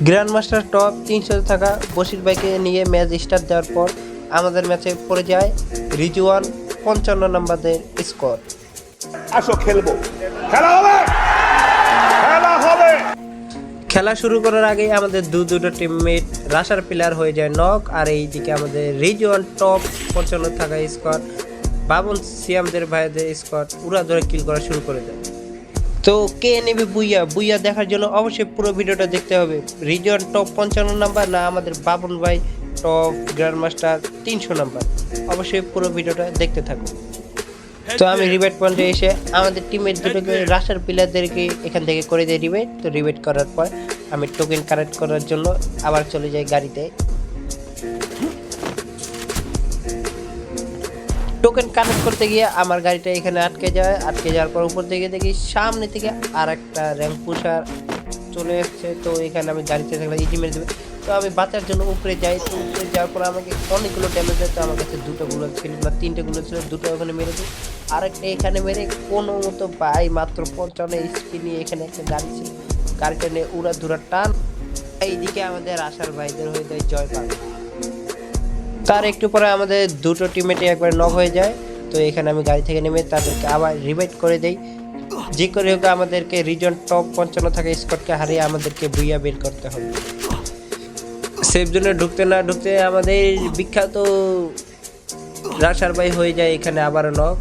Grand master top তিনশো থাকা বশির ভাইকে নিয়ে ম্যাচ স্টার্ট দেওয়ার পর আমাদের ম্যাচে পড়ে যায় রিজওয়ান পঞ্চান্ন নম্বরের স্কোর। আসো খেলব। খেলা হবে! খেলা হবে! খেলা শুরু করার আগে আমাদের দু দুটো টিমমেট রাশার প্লেয়ার হয়ে যায় নক আর এইদিকে আমাদের রিজওয়ান টপ পঞ্চান্ন থাকা স্কোয়াড বাবন সিয়ামদের ভাইদের স্কোয়াড উড়া ধরে কিল করা শুরু করে দেয়। তো কে নেবে বুইয়া? বুইয়া দেখার জন্য অবশ্যই পুরো ভিডিওটা দেখতে হবে। রিজন টপ পঞ্চান্ন নাম্বার না আমাদের বাবন ভাই টপ গ্র্যান্ড মাস্টার তিনশো নাম্বার। অবশ্যই পুরো ভিডিওটা দেখতে থাকুন তো আমি রিবেট পয়েন্টে এসে আমাদের টিমের দুটোকে রাশার প্লেয়ারদেরকে এখান থেকে করে দিই রিবেট তো রিবেট করার পর আমি টোকেন কালেক্ট করার জন্য আবার চলে যাই গাড়িতে। টোকেন কানেক্ট করতে গিয়ে আমার গাড়িটা এখানে আটকে যায়। আটকে যাওয়ার পর উপর থেকে দেখি সামনে থেকে আর একটা র্যাঙ্ক পুষার চলে এসছে। তো এখানে আমি গাড়িতে থাকলে ইজি মেরে দেবে। তো আমি বাঁচার জন্য উপরে যাই। তো উপরে যাওয়ার পর আমাকে অনেকগুলো ড্যামেজ দেয় তো আমার কাছে দুটো গুলো ছিল বা তিনটে গুলো ছিল। দুটো ওখানে মেরে দিই। আর একটা এখানে মেরে কোনো মতো পাই মাত্র পঞ্চান্ন এইচপি নিয়ে এখানে একটা গাড়ি ছিল। গাড়িটা নিয়ে উড়া ধুরা টান। এইদিকে আমাদের আশার ভাইদের হয়ে যায় জয় বাংলা। তার একটু পরে আমাদের দুটো টিমেটে একবার নক হয়ে যায়। তো এখানে আমি গাড়ি থেকে নেমে তাদেরকে আবার রিভাইট করে দেই। যে করে হোক আমাদেরকে রিজন টপ পঞ্চান্ন থাকা স্কটকে হারিয়ে আমাদেরকে বুইয়া বের করতে হবে। সেফ জোনে ঢুকতে না ঢুকতে আমাদের বিখ্যাত রাশার ভাই হয়ে যায় এখানে আবারও নক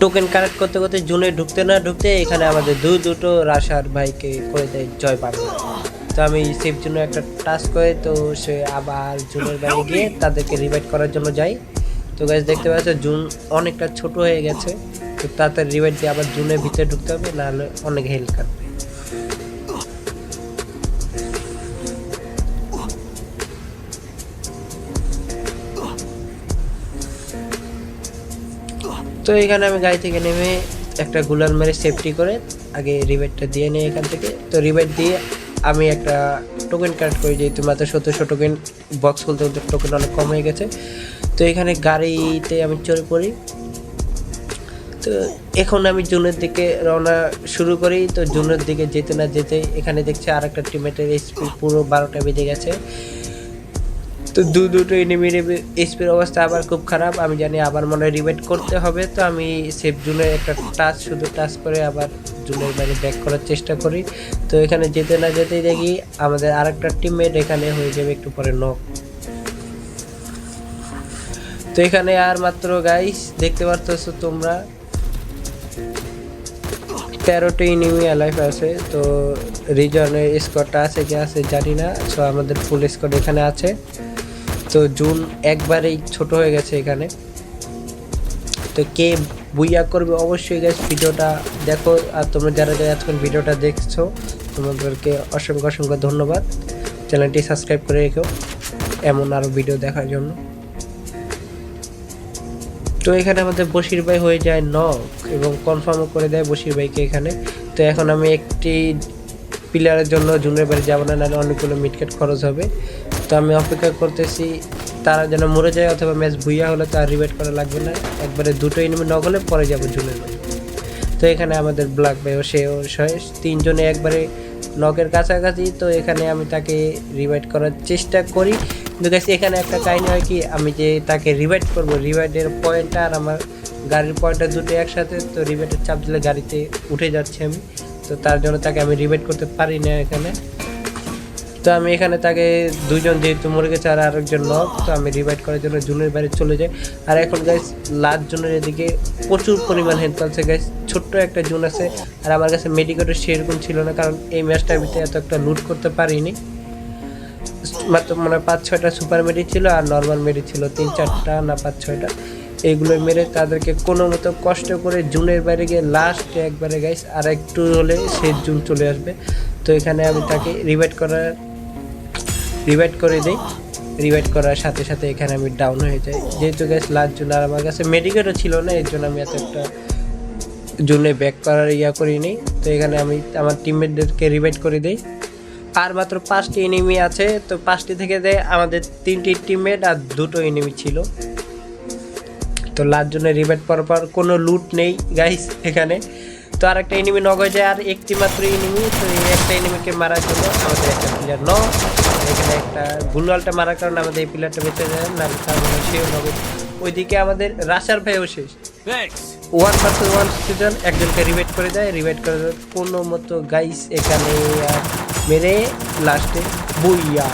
টোকেন কালেক্ট করতে করতে জুনে ঢুকতে না ঢুকতে এখানে আমাদের দু দুটো রাশার ভাইকে করে দেয় জয় বাংলা। তো আমি সেফ জন্য একটা টাস্ক করে তো সে আবার জুনের বাইরে গিয়ে তাদেরকে রিভাইট করার জন্য যাই। তো গাছ দেখতে পাচ্ছ জুন অনেকটা ছোট হয়ে গেছে। তো তাড়াতাড়ি রিভাইট দিয়ে আবার জুনের ভিতরে ঢুকতে হবে নাহলে অনেক হেল্প কাটবে তো এখানে আমি গাড়ি থেকে নেমে একটা গুলার মেরে সেফটি করে আগে রিবেটটা দিয়ে নিই এখান থেকে। তো রিবেট দিয়ে আমি একটা টোকেন কালেক্ট করি, যেহেতু মাত্র সতেরোশো টোকেন বক্স খুলতে খুলতে টোকেন অনেক কম হয়ে গেছে। তো এখানে গাড়িতে আমি চড়ে পড়ি। তো এখন আমি জুনের দিকে রওনা শুরু করি। তো জুনের দিকে যেতে না যেতে এখানে দেখছি আর একটা টিমেটের এসপি পুরো বারোটা বেজে গেছে। তো দু দুটো এনিমির এসপির অবস্থা আবার খুব খারাপ। আমি জানি আবার মনে হয় রিবেট করতে হবে। তো আমি সেফ জুনে একটা টাচ শুধু টাচ করে আবার জুনের বাইরে ব্যাক করার চেষ্টা করি। তো এখানে যেতে না যেতেই দেখি আমাদের আরেকটা টিমমেট এখানে হয়ে যাবে একটু পরে নক তো এখানে আর মাত্র গাইস দেখতে পারতেছো তোমরা। তেরোটি ইনিমি লাইফ আছে, তো রিজনের স্কোয়াডটা আছে কি আছে জানি না সো আমাদের ফুল স্কোয়াড এখানে আছে। তো জুন একবারেই ছোট হয়ে গেছে এখানে। তো কে বুইয়া করবে অবশ্যই গাছ ভিডিওটা দেখো। আর তোমরা যারা যারা আজকাল ভিডিওটা দেখছ, তোমাদেরকে অসংখ্য অসংখ্য ধন্যবাদ। চ্যানেলটি সাবস্ক্রাইব করে রেখো, এমন আরও ভিডিও দেখার জন্য। তো এখানে আমাদের বশির ভাই হয়ে যায় নক, এবং কনফার্মও করে দেয় বশির ভাইকে এখানে। তো এখন আমি একটি প্লেয়ারের জন্য জুনের বাড়ি যাব না, নাহলে অনেকগুলো মিটকেট খরচ হবে। তো আমি অপেক্ষা করতেছি তারা যেন মরে যায় অথবা ম্যাচ ভুইয়া হলে তো আর রিবেট করা লাগবে না। একবারে দুটো এনিমি নক হলে পরে যাব বাড়ি তো এখানে আমাদের ব্ল্যাক ভাইও সেও তিনজনে একবারে নকের কাছাকাছি। তো এখানে আমি তাকে রিভাইট করার চেষ্টা করি। কিন্তু guys, এখানে একটা কাহিনী হয় কি, আমি যে তাকে রিভাইট করব রিভাইটের পয়েন্টটা আর আমার গাড়ির পয়েন্টটা দুটো একসাথে। তো রিভাইটের চাপ দিলে গাড়িতে উঠে যাচ্ছে আমি। তো তার জন্য তাকে আমি রিভাইট করতে পারি না এখানে। তো আমি এখানে তাকে দুজন, যেহেতু মরে গেছে আর আরেকজন নক তো আমি রিভাইড করার জন্য জুনের বাইরে চলে যাই। আর এখন গাইস লাস্ট জুনের এদিকে প্রচুর পরিমাণ হেল্প আছে গাইস ছোট্ট একটা জুন আছে, আর আমার কাছে মেডিকেটও সেরকম ছিল না, কারণ এই ম্যাচটার ভিতরে এত একটা লুট করতে পারিনি। মাত্র মানে পাঁচ, ছয়টা সুপার মেডি ছিল আর নর্মাল মেডি ছিল, তিন, চারটা না পাঁচ, ছয়টা। এইগুলো মেরে তাদেরকে কোনো মতো কষ্ট করে জুনের বাইরে গিয়ে লাস্ট একবারে গাইস আর একটু হলে সে জুন চলে আসবে। তো এখানে আমি তাকে রিভাইট করার রিভাইট করে দিই। রিভাইট করার সাথে সাথে এখানে আমি ডাউন হয়ে যাই। যেহেতু গ্যাস লাস্ট জুন আর আমার কাছে মেডিকেটও ছিল না এর জন্য আমি এত একটা জুনে ব্যাক করার ইয়া করিনি তো এখানে আমি আমার টিমমেটদেরকে রিভাইট করে দিই। আর মাত্র পাঁচটি এনিমি আছে, তো পাঁচটি থেকে দেয় আমাদের তিনটি টিমমেট আর দুটো এনিমি ছিল। তো লাস্ট জন্য রিভাইট করার পর কোনো লুট নেই গাইস এখানে। তো আর একটা এনিমি নগ হয়ে যায় আর একটি মাত্র এনিমি তো এই একটা এনিমিকে মারার জন্য আমাদের একটা প্লেয়ার ন। এখানে একটা গুলওয়ালটা মারার কারণে আমাদের এই প্লেয়ারটা বেঁচে যায় না তার মানে সেও নবে ওইদিকে আমাদের রাশার ভাইও শেষ। ওয়ান ভার্সেস ওয়ান সিজন একজনকে রিভাইট করে দেয়। রিভাইট করে দেয় কোনো মতো গাইস এখানে মেরে লাস্টে বইয়া।